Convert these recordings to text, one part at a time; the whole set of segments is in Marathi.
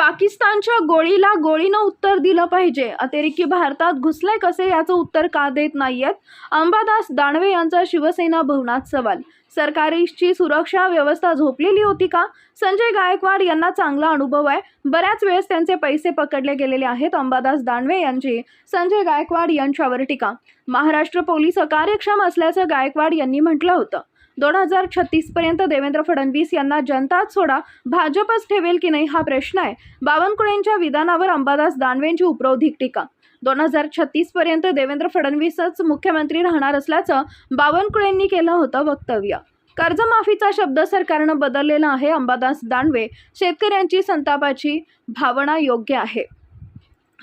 पाकिस्तानच्या गोळीला गोळीनं उत्तर दिलं पाहिजे. अतिरेकी भारतात घुसले कसे याचं उत्तर का देत नाहीयेत? अंबादास दानवे यांचा शिवसेना भवनात सवाल. सरकारीची सुरक्षा व्यवस्था झोपलेली होती का? संजय गायकवाड यांना चांगला अनुभव आहे. बऱ्याच वेळेस त्यांचे पैसे पकडले गेलेले आहेत अंबादास दानवे यांची. संजय गायकवाड यांच्यावर टीका. महाराष्ट्र पोलीस अकार्यक्षम असल्याचं गायकवाड यांनी म्हटलं होतं. दोन हजार छत्तीसपर्यंत देवेंद्र फडणवीस यांना जनताच सोडा भाजपच ठेवेल की नाही हा प्रश्न आहे. बावनकुळेंच्या विधानावर अंबादास दानवेंची उपरोधिक टीका. दोन हजार छत्तीसपर्यंत देवेंद्र फडणवीसच मुख्यमंत्री राहणार असल्याचं बावनकुळेंनी केलं होतं वक्तव्य. कर्जमाफीचा शब्द सरकारनं बदललेला आहे अंबादास दानवे. शेतकऱ्यांची संतापाची भावना योग्य आहे.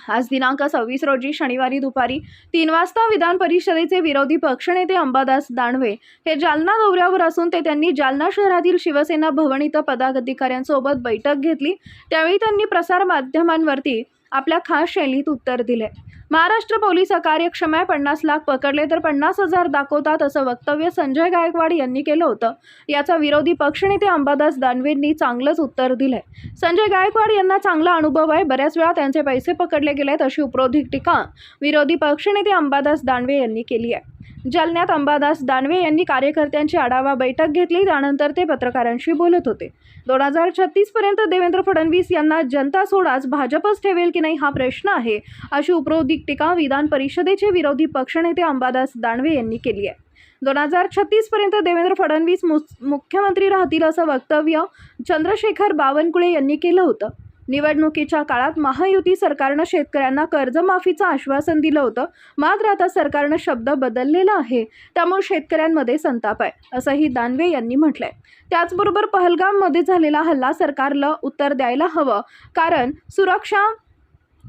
आज दिनांक सव्वीस रोजी शनिवारी दुपारी तीन वाजता विधान परिषदेचे विरोधी पक्षनेते अंबादास दानवे हे जालना दौऱ्यावर असून ते त्यांनी जालना शहरातील शिवसेना भवन इथं पदाधिकाऱ्यांसोबत बैठक घेतली. त्यावेळी त्यांनी प्रसारमाध्यमांवरती आपल्या खास शैलीत उत्तर दिले. महाराष्ट्र पोलीस अकार्यक्षम आहे. पन्नास लाख पकडले तर पन्नास हजार दाखवतात असं वक्तव्य संजय गायकवाड यांनी केलं होतं. याचा विरोधी पक्षनेते अंबादास दानवेंनी चांगलंच उत्तर दिलंय. संजय गायकवाड यांना चांगला अनुभव आहे. बऱ्याच वेळा त्यांचे पैसे पकडले गेलेत अशी उपरोधिक टीका विरोधी पक्षनेते अंबादास दानवे यांनी केली आहे. जालन्यात अंबादास दानवे यांनी कार्यकर्त्यांची आढावा बैठक घेतली. त्यानंतर ते पत्रकारांशी बोलत होते. दोन हजार छत्तीसपर्यंत देवेंद्र फडणवीस यांना जनता सोडाच भाजपच ठेवेल की नाही हा प्रश्न आहे अशी उपरोधिक टीका विधान परिषदेचे विरोधी पक्षनेते अंबादास दानवे यांनी केली आहे. दोन हजार छत्तीसपर्यंत देवेंद्र फडणवीस मुख्यमंत्री राहतील असं वक्तव्य चंद्रशेखर बावनकुळे यांनी केलं होतं. निवडणुकीच्या काळात महायुती सरकारनं शेतकऱ्यांना कर्जमाफीचं आश्वासन दिलं होतं. मात्र आता सरकारनं शब्द बदललेला आहे. त्यामुळे शेतकऱ्यांमध्ये संताप आहे असंही दानवे यांनी म्हटलंय. त्याचबरोबर पहलगाममध्ये झालेला हल्ला सरकारला उत्तर द्यायला हवं. कारण सुरक्षा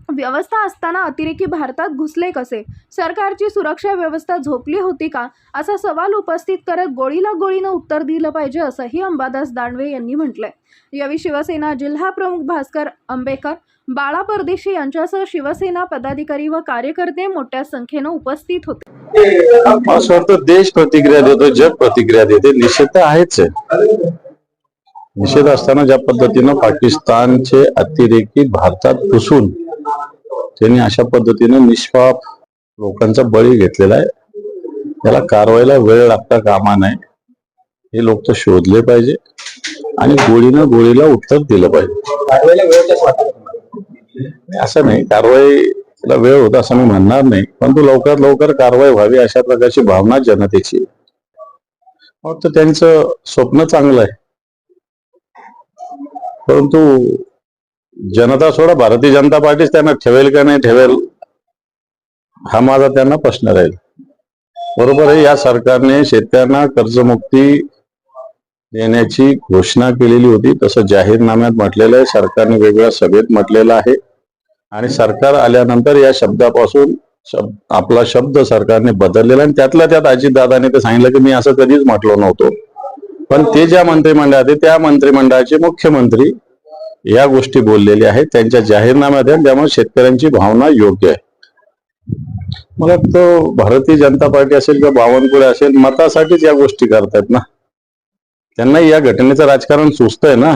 व्यवस्था असताना अतिरेकी भारतात घुसले कसे? सरकारची सुरक्षा व्यवस्था झोपली होती का? असा सवाल उपस्थित करत गोळीला गोळीनं उत्तर दिलं पाहिजे असंही अंबादास दानवे यांनी म्हटलंय. यावेळी शिवसेना जिल्हा प्रमुख भास्कर आंबेकर बाळा परदेशी यांच्यासह शिवसेना पदाधिकारी व कार्यकर्ते मोठ्या संख्येनं उपस्थित होते. असं वाटतं देश प्रतिक्रिया देतो जग प्रतिक्रिया देते. निषेध आहेच आहे. निषेध असताना ज्या पद्धतीनं पाकिस्तानचे अतिरेकी भारतात घुसून त्यांनी अशा पद्धतीने निष्पाप लोकांचा बळी घेतलेला आहे. त्याला कारवाईला वेळ लागता कामा नाही हे लोक तर शोधले पाहिजे आणि गोळीनं गोळीला उत्तर दिलं पाहिजे. असं नाही कारवाईला वेळ होता असं मी म्हणणार नाही परंतु लवकरात लवकर कारवाई व्हावी अशा प्रकारची भावना जनतेची फक्त त्यांचं स्वप्न चांगलं आहे. परंतु जनता सोडा भारतीय जनता पार्टीच त्यांना ठेवेल का नाही ठेवेल हा माझा त्यांना प्रश्न राहील. बरोबर आहे या सरकारने शेतकऱ्यांना कर्जमुक्ती देण्याची घोषणा केलेली होती. तसं जाहीरनाम्यात म्हटलेलं आहे सरकारने वेगवेगळ्या सभेत म्हटलेलं आहे. आणि सरकार आल्यानंतर या शब्दापासून शब्द आपला शब्द सरकारने बदललेला आणि त्यातल्या त्यात अजितदादाने ते सांगितलं की मी असं कधीच म्हटलो नव्हतो. पण ते ज्या मंत्रिमंडळात आहे, त्या मंत्रिमंडळाचे मुख्यमंत्री या गोष्टी बोललेल्या आहेत. त्यांच्या जाहीरनाम्यात आहेत त्यामुळे शेतकऱ्यांची भावना योग्य आहे. मला वाटतं भारतीय जनता पार्टी असेल किंवा बावनकुळे असेल मतासाठीच या गोष्टी करतायत ना. त्यांना या घटनेचं राजकारण सुचतंय ना.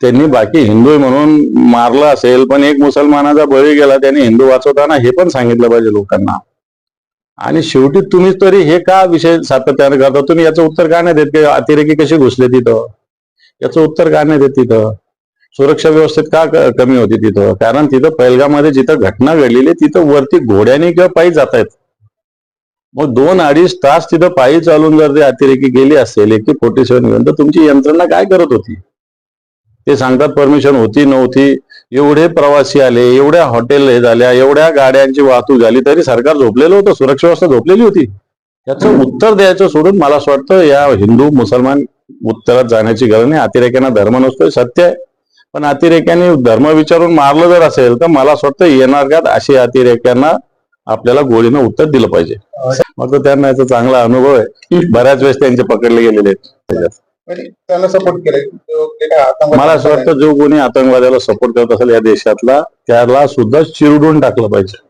त्यांनी बाकी हिंदू म्हणून मारलं असेल पण एक मुसलमानाचा बळी गेला त्यांनी हिंदू वाचवताना हे पण सांगितलं पाहिजे लोकांना. आणि शेवटी तुम्ही तरी हे का विषय सातत्याने करता? तुम्ही याचं उत्तर का नाही देत? की अतिरेकी कशी घुसले तिथं? याचं उत्तर का नाही देत तिथं? सुरक्षा व्यवस्थेत का कमी होती तिथं? कारण तिथं पहिलगामध्ये जिथं घटना घडलेली तिथं वरती घोड्याने किंवा पायी जात आहेत मग दोन अडीच तास तिथं पायी चालून जर ते अतिरेकी गेली असेल एक फोर्टी सेव्हन घेऊन तर तुमची यंत्रणा काय करत होती? ते सांगतात परमिशन होती नव्हती. एवढे प्रवासी आले एवढ्या हॉटेल झाल्या एवढ्या गाड्यांची वाहतूक झाली तरी सरकार झोपलेलं होतं सुरक्षा व्यवस्था झोपलेली होती. याचं उत्तर द्यायचं सोडून मला असं वाटतं या हिंदू मुसलमान उत्तरात जाण्याची गरज नाही. अतिरेक्यांना धर्म नसतोय सत्य आहे. पण अतिरेक्यांनी धर्म विचारून मारलं जर असेल तर मला असं वाटतं येणार का अशी अतिरेक्यांना आपल्याला गोळीनं उत्तर दिलं पाहिजे. मग त्यांना याचा चांगला अनुभव आहे. बऱ्याच वेळेस त्यांचे पकडले गेलेले आहेत. म्हणजे त्यांना सपोर्ट मला असं वाटतं जो कोणी आतंकवाद्याला सपोर्ट करत असेल या देशातला त्याला सुद्धा चिरडून टाकलं पाहिजे.